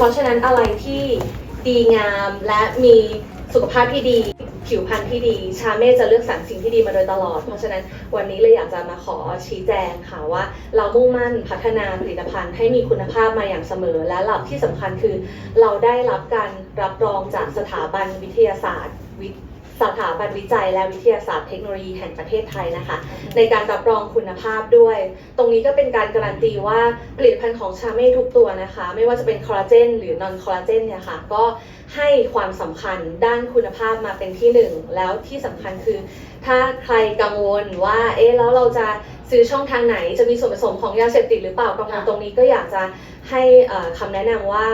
เพราะฉะนั้นอะไรที่ดีงามและมีสุขภาพที่ดี ผิวพรรณที่ดี ชาเม่จะเลือกสรรสิ่งที่ดีมาโดยตลอด เพราะฉะนั้นวันนี้เลยอยากจะมาขอชี้แจงค่ะว่า เรามุ่งมั่นพัฒนาผลิตภัณฑ์ให้มีคุณภาพมาอย่างเสมอ และหลักที่สำคัญคือ เราได้รับการรับรองจากสถาบันวิทยาศาสตร์วิ สถาบันวิจัยและวิทยาศาสตร์เทคโนโลยีแห่งประเทศไทยนะคะ ในการรับรองคุณภาพด้วย ตรงนี้ก็เป็นการการันตีว่าผลิตภัณฑ์ของชาเม่ทุกตัวนะคะ ไม่ว่าจะเป็นคอลลาเจนหรือนอนคอลลาเจนเนี่ยค่ะก็ให้ความสำคัญด้านคุณภาพมาเป็นที่หนึ่งแล้วที่สำคัญคือ ถ้าใครกังวลว่าเอ๊ะแล้วเราจะซื้อช่องทางไหนจะมีส่วนผสมของยาเสพติดหรือเปล่ากังวลตรงนี้ก็อยากจะให้คำแนะนำว่า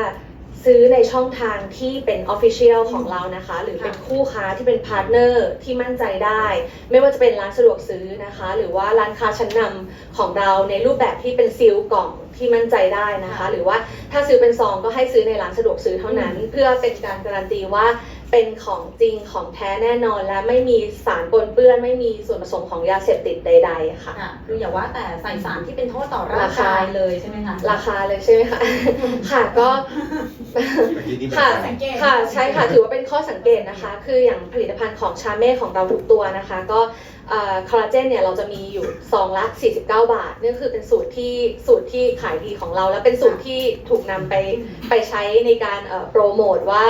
ซื้อในช่องทางที่เป็น Official ของเรานะคะ หรือเป็นคู่ค้าที่เป็นพาร์ทเนอร์ที่มั่นใจได้ ไม่ว่าจะเป็นร้านสะดวกซื้อนะคะ หรือว่าร้านค้าชั้นนำของเราในรูปแบบที่เป็นซีลกล่องที่มั่นใจได้นะคะค่ะหรือว่าถ้าซื้อเป็นซองก็ให้ซื้อในร้านสะดวกซื้อเท่านั้น เพื่อเป็นการการันตีว่า เป็นของจริงของแท้แน่นอนและไม่มีสารปนเปื้อนไม่มีส่วนผสมของยาเสพติดใด ๆ ค่ะค่ะคืออย่าว่าแต่ใส่สารที่เป็นโทษต่อร่างกายเลยใช่ไหมคะ ราคาเลยใช่ไหมคะค่ะก็ค่ะสังเกต ค่ะใช่ค่ะถือว่าเป็นข้อสังเกตนะคะ คืออย่างผลิตภัณฑ์ของชาเม่ของเราทุกตัวนะคะ ก็คอลลาเจนเนี่ยเราจะมีอยู่ซองละ 49 บาทนี่คือเป็นสูตรที่สูตรที่ขายดีของเรา และเป็นสูตรที่ถูกนำไปไปใช้ในการเอ่อโปรโมทว่า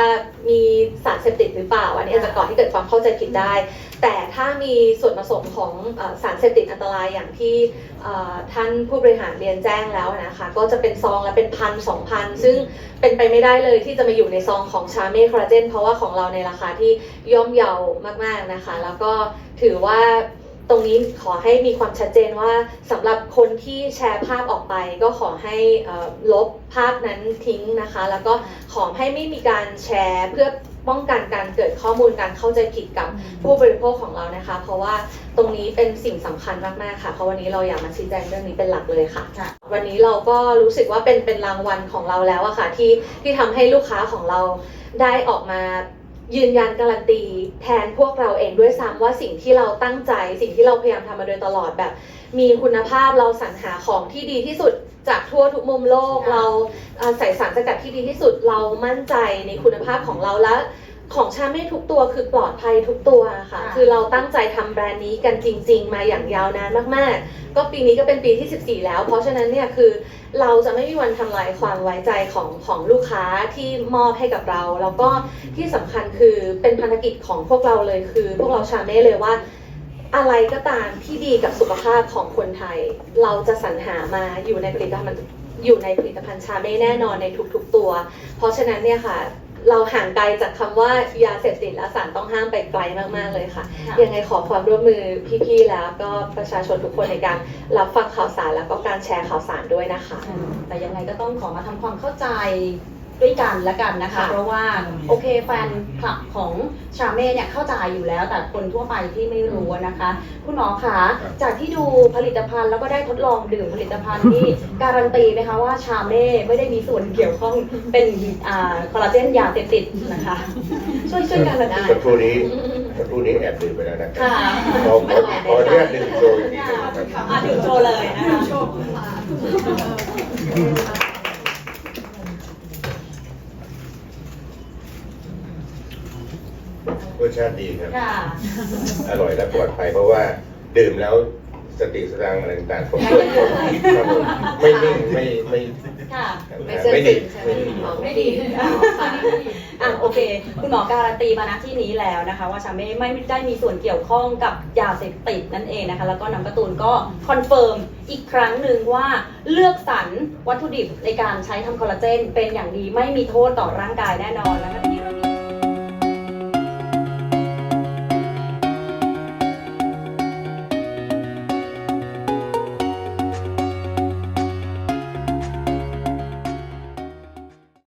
มีสารเสพติดหรือเปล่า อันนี้อาจจะก่อให้เกิดความเข้าใจผิดได้ แต่ถ้ามีส่วนผสมของเอ่อสารเสพติดอันตรายอย่างที่เอ่อท่านผู้บริหารเรียนแจ้งแล้วนะคะก็จะเป็นซองละเป็นพันสองพันซึ่งเป็นไปไม่ได้เลยที่จะมาอยู่ในซองของชาเม่คอลลาเจนเพราะว่าของเราในราคาที่ย่อมเยาวมากๆนะคะ แล้วก็ถือว่าตรงนี้ขอให้มีความชัดเจนว่าสำหรับคนที่แชร์ภาพออกไป ก็ขอให้เอ่อลบภาพนั้นทิ้งนะคะ แล้วก็ขอให้ไม่มีการแชร์เพื่อ ป้องกันการเกิดข้อมูลการเข้าใจผิดกับผู้บริโภคของเรานะคะ เพราะว่าตรงนี้เป็นสิ่งสำคัญมากๆค่ะ เพราะวันนี้เราอยากมาชี้แจงเรื่องนี้เป็นหลักเลยค่ะค่ะ วันนี้เราก็รู้สึกว่าเป็นเป็นรางวัลของเราแล้วอะค่ะที่ที่ทำให้ลูกค้าของเราได้ออกมา ยืนยันการันตีแทนพวกเราเองด้วยซ้ำว่าสิ่งที่เราตั้งใจ สิ่งที่เราพยายามทำมาโดยตลอดแบบ มีคุณภาพเราสรรหาของที่ดีที่สุดจากทั่วทุกมุมโลก เราใส่สารสกัดที่ดีที่สุดเรามั่นใจในคุณภาพของเราและ ของชาเม่ทุกตัวคือปลอดภัยทุกตัวค่ะ ค่ะ คือเราตั้งใจทำแบรนด์นี้กันจริง ๆ มาอย่างยาวนานมากๆ ก็ปีนี้ก็เป็นปีที่ 14 แล้ว เพราะฉะนั้นเนี่ยคือเราจะไม่มีวันทำลายความไว้ใจของของลูกค้าที่มอบให้กับเรา แล้วก็ที่สำคัญคือเป็นพันธกิจของพวกเราเลยคือ พวกเราชาเม่เลยว่า อะไรก็ตามที่ดีกับสุขภาพของคนไทย เราจะสรรหามาอยู่ในผลิตภัณฑ์อยู่ในผลิตภัณฑ์ชาเม่แน่นอนในทุกๆตัว เพราะฉะนั้นเนี่ยค่ะ เราห่างไกลจากคำว่ายาเสพติดและสารต้องห้ามไปไกลมากๆเลยค่ะค่ะ ยังไงขอความร่วมมือพี่ๆแล้วก็ประชาชนทุกคนในการรับฟังข่าวสารแล้วก็การแชร์ข่าวสารด้วยนะคะอืมแต่ยังไงก็ต้องขอมาทำความเข้าใจ ด้วยกันละกันนะคะ ค่ะเพราะว่าโอเคแฟนคลับของชาเม่เนี่ยเข้าใจอยู่แล้ว แต่คนทั่วไปที่ไม่รู้นะคะ คุณหมอคะจากที่ดูผลิตภัณฑ์แล้วก็ได้ทดลองดื่มผลิตภัณฑ์ที่การันตีไหมคะว่าชาเม่ไม่ได้มีส่วนเกี่ยวข้องเป็นอ่าคอลลาเจนยาเสพติดนะคะ ช่วยช่วยการันตีสักครู่นี้สักครู่นี้แอบดื่มไปแล้วนะครับค่ะขอขอขออนุญาตดื่มโชว์อีกทีหนึงนะครับ อะดื่มโชว์เลยนะคะ รสชาติดีครับ ค่ะอร่อยและปลอดภัยเพราะว่าดื่มแล้วสติสตังค์อะไรต่างๆผมครับผมไม่นิ่งไม่ไม่ค่ะไม่เชื่อไม่ถืดีอใช่ไหมไม่ดีอ๋อไม่ดี อะโอเค คุณหมอการันตีมาณที่นี้แล้วนะคะ ว่าชาเม่ไม่ได้มีส่วนเกี่ยวข้องกับยาเสพติดนั่นเองนะคะ แล้วก็น้ำการ์ตูนก็คอนเฟิร์มอีกครั้งหนึ่งว่าเลือกสรรวัตถุดิบในการใช้ทำคอลลาเจนเป็นอย่างดีไม่มีโทษต่อร่างกายแน่นอนนะคะ